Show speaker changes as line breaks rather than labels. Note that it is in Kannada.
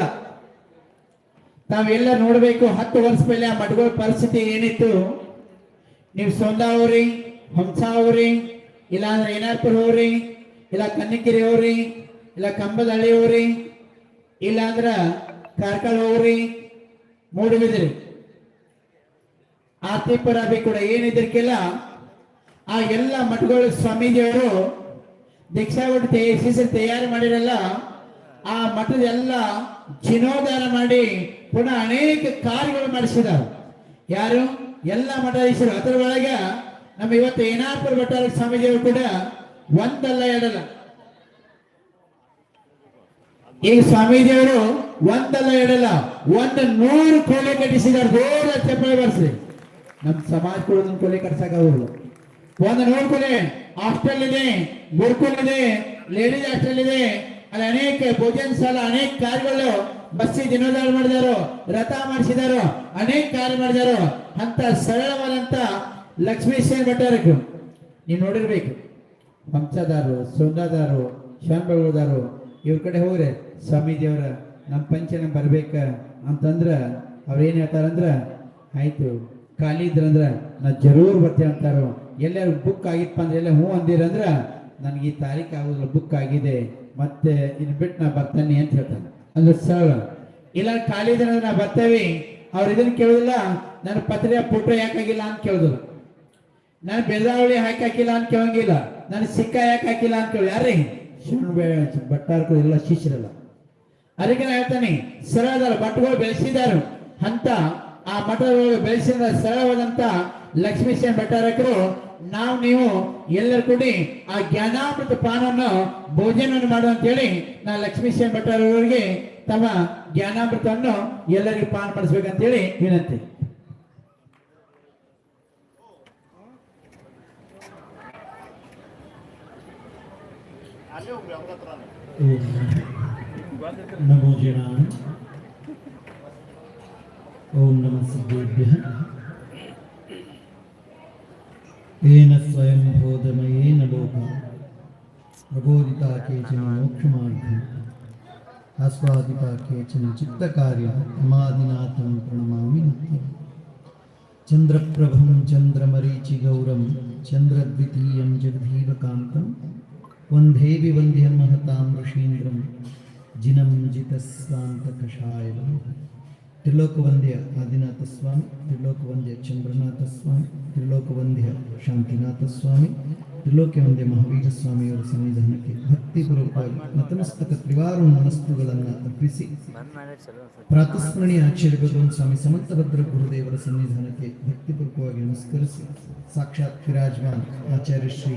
ಇಲ್ಲ. ತಾವೆಲ್ಲ ನೋಡಬೇಕು, ಹತ್ತು ವರ್ಷ ಮೇಲೆ ಆ ಮಠಗಳ ಪರಿಸ್ಥಿತಿ ಏನಿತ್ತು? ನೀವು ಸೊಂದ ಅವ್ರಿ ಹಂಸ ಅವ್ರಿ ಇಲ್ಲ ಅಂದ್ರೆ ಏನಾರ್ಪುರ ಹೋಗ್ರಿ ಇಲ್ಲ ಕನ್ನಿಕೆರೆ ಹೋಗ್ರಿ ಇಲ್ಲ ಕಂಬದಳ್ಳಿ ಹೋಗ್ರಿ ಇಲ್ಲ ಅಂದ್ರ ಕಾರ್ಕಳ ಹೋಗ್ರಿ ಮೂಡುಬಿದ್ರಿ ಆತಿಪುರ ಬಿ ಕೂಡ ಏನಿದ್ರಕ್ಕೆಲ್ಲ ಆ ಎಲ್ಲ ಮಠಗಳು ಸ್ವಾಮೀಜಿಯವರು ದೀಕ್ಷಾ ಕೊಟ್ಟು ತಯಾರಿ ತಯಾರು ಮಾಡಿರಲ್ಲ. ಆ ಮಠದೆಲ್ಲ ಜೀರ್ಣೋದ್ಧಾರ ಮಾಡಿ ಪುನಃ ಅನೇಕ ಕಾರ್ಯಗಳು ಮಾಡಿಸಿದ್ದಾರೆ. ಯಾರು? ಎಲ್ಲ ಮಠಾಧೀಶರು. ಅದರ ಒಳಗ ನಮ್ಮ ಇವತ್ತು ಏನಾಪುರ ಬಟ್ಟಾರ ಸ್ವಾಮೀಜಿಯವರು ಕೂಡ ಒಂದಲ್ಲ ಎರಡಲ್ಲ. ಈಗ ಸ್ವಾಮೀಜಿಯವರು ಒಂದಲ್ಲ ಎರಡಲ್ಲ. ಒಂದು ನೂರು ಕೋಲೆ ಕಟ್ಟಿಸಿದ್ದಾರೆ. ದೂರ ಚಪ್ಪಳೆ ಬರ್ಸ್ರಿ. ನಮ್ಮ ಸಮಾಜ ಕೂಡ ಒಂದು ಕೋಳಿ ಕಟ್ಸಕ್ ಅವರು ಒಂದು ನೂರು ಕೋಳಿ ಹಾಸ್ಟೆಲ್ ಇದೆ, ಗುರುಕುಲ್ ಇದೆ ಲೇಡೀಸ್ ಹಾಸ್ಟೆಲ್ ಇದೆ ಅಲ್ಲಿ ಅನೇಕ ಭೋಜನ ಸಾಲ, ಅನೇಕ ಕಾರ್ಯಗಳು ಬಸ್ಸಿ ದಿನೋದಾರ ಮಾಡಿದಾರು, ರಥ ಮಾಡಿಸಿದಾರೋ, ಅನೇಕ ಕಾರ್ಯ ಮಾಡಿದಾರೋ. ಅಂತ ಸರಳವಾದಂತ ಲಕ್ಷ್ಮೀಶ್ವರ ಭಟ್ಟಾರಕ್ಕೆ ನೀವು ನೋಡಿರ್ಬೇಕು. ಹಂಸದಾರು ಸೋಂದಾದಾರು ಶಾನ್ಬಳದಾರು ಇವ್ರ ಕಡೆ ಹೋಗ್ರೆ ಸ್ವಾಮೀಜಿಯವರ ನಮ್ಮ ಪಂಚನ ಬರ್ಬೇಕ ಅಂತಂದ್ರ ಅವ್ರು ಏನು ಹೇಳ್ತಾರಂದ್ರ, ಆಯ್ತು, ಖಾಲಿ ಇದ್ರಂದ್ರ ನಾ ಜರೂರ್ ಬರ್ತೇವೆ ಅಂತಾರೋ. ಎಲ್ಲಾರು ಬುಕ್ ಆಗಿತ್ತಪ್ಪ ಅಂದ್ರೆ ಎಲ್ಲ ಹ್ಞೂ ಅಂದಿರಂದ್ರ ನನಗೆ ಈ ತಾರೀಕು ಆಗೋದ್ರ ಬುಕ್ ಆಗಿದೆ, ಮತ್ತೆ ಇನ್ ಬಿಟ್ಟು ನಾ ಬರ್ತಾನೆ ಅಂತ ಹೇಳ್ತಾನೆ. ಅಂದ್ರೆ ಸರ್ ಇಲ್ಲ ಖಾಲಿ ಇದ್ರೆ ನಾ ಬರ್ತೇವೆ. ಅವ್ರು ಇದನ್ನ ಕೇಳೋದಿಲ್ಲ, ನನ್ನ ಪತ್ರೆ ಫೋಟೋ ಯಾಕಾಗಿಲ್ಲ ಅಂತ ಕೇಳಿದ್ರು ನಾನು ಬೆಳಗಾವಳಿ ಹಾಕಿ ಹಾಕಿಲ್ಲ ಅಂತ ಕೇಳಂಗಿಲ್ಲ. ನಾನು ಸಿಕ್ಕ ಯಾಕೆ ಹಾಕಿಲ್ಲ ಅಂತ ಕೇಳಿ. ಯಾರೇ? ಶಿವನ ಭಟ್ಟಾರ್ಕರು ಎಲ್ಲ ಶಿಷ್ಯರಲ್ಲ. ಅದಕ್ಕೆ ನಾ ಹೇಳ್ತಾನೆ ಅದಾರ ಭಟ್ಗಳು ಬೆಳೆಸಿದಾರು. ಅಂತ ಆ ಮಠದೊಳಗೆ ಬೆಳೆಸಿದ ಸರಳವಾದಂತ ಲಕ್ಷ್ಮೀಶನ್ ಭಟ್ಟಾರಕರು, ನಾವು ನೀವು ಎಲ್ಲರೂ ಕೂಡಿ ಆ ಜ್ಞಾನಾಮೃತ ಪಾನವನ್ನು ಭೋಜನವನ್ನು ಮಾಡು ಅಂತ ಹೇಳಿ ನಾ ಲಕ್ಷ್ಮೀಶನ್ ಭಟ್ಟಾರವರಿಗೆ ತಮ್ಮ ಜ್ಞಾನಾಮೃತವನ್ನು ಎಲ್ಲರಿಗೂ ಪಾನ ಮಾಡಿಸ್ಬೇಕಂತೇಳಿ ವಿನಂತಿ.
नमो ॐ नमः सिद्धेभ्यः येन स्वयं बोधमयेन लोका प्रबोधिता केचन मोक्षमार्गम्। आस्वादिता केचन चित्तकार्यम्। अमादिनाथं प्रणमामि नित्यम् चन्द्रप्रभं चन्द्रमरीचिगौरं, चन्द्रद्वितीयं जगधीवकान्तं वंदे विवन्द्यं महतां ऋषीन्द्रं, जिनं जितस्वान्तकषायवम् ತ್ರಿಲೋಕವಂದ್ಯ ಆದಿನಾಥ ಸ್ವಾಮಿ ತ್ರಿಲೋಕವಂದ್ಯ ಚಂದ್ರನಾಥ ಸ್ವಾಮಿ ತ್ರಿಲೋಕವಂದ್ಯ ಶಾಂತಿನಾಥ ಸ್ವಾಮಿ ತ್ರಿಲೋಕವಂದ್ಯ ಮಹಾವೀರ ಸ್ವಾಮಿಯವರ ಸನ್ನಿಧಾನಕ್ಕೆ ಭಕ್ತಿಪೂರ್ವಕವಾಗಿ ನತಮಸ್ತಕ ತ್ರಿವಾರು ಮನಸ್ಸುಗಳನ್ನು ಅರ್ಪಿಸಿ ಪ್ರಾತಸ್ಮರಣೀಯ ಆಚಾರ್ಯ ಭಗವಾನ್ ಸ್ವಾಮಿ ಸಮಂತಭದ್ರ ಗುರುದೇವರ ಸನ್ನಿಧಾನಕ್ಕೆ ಭಕ್ತಿಪೂರ್ವಕವಾಗಿ ನಮಸ್ಕರಿಸಿ ಸಾಕ್ಷಾತ್ ವಿರಾಜಮಾನ್ ಆಚಾರ್ಯ ಶ್ರೀ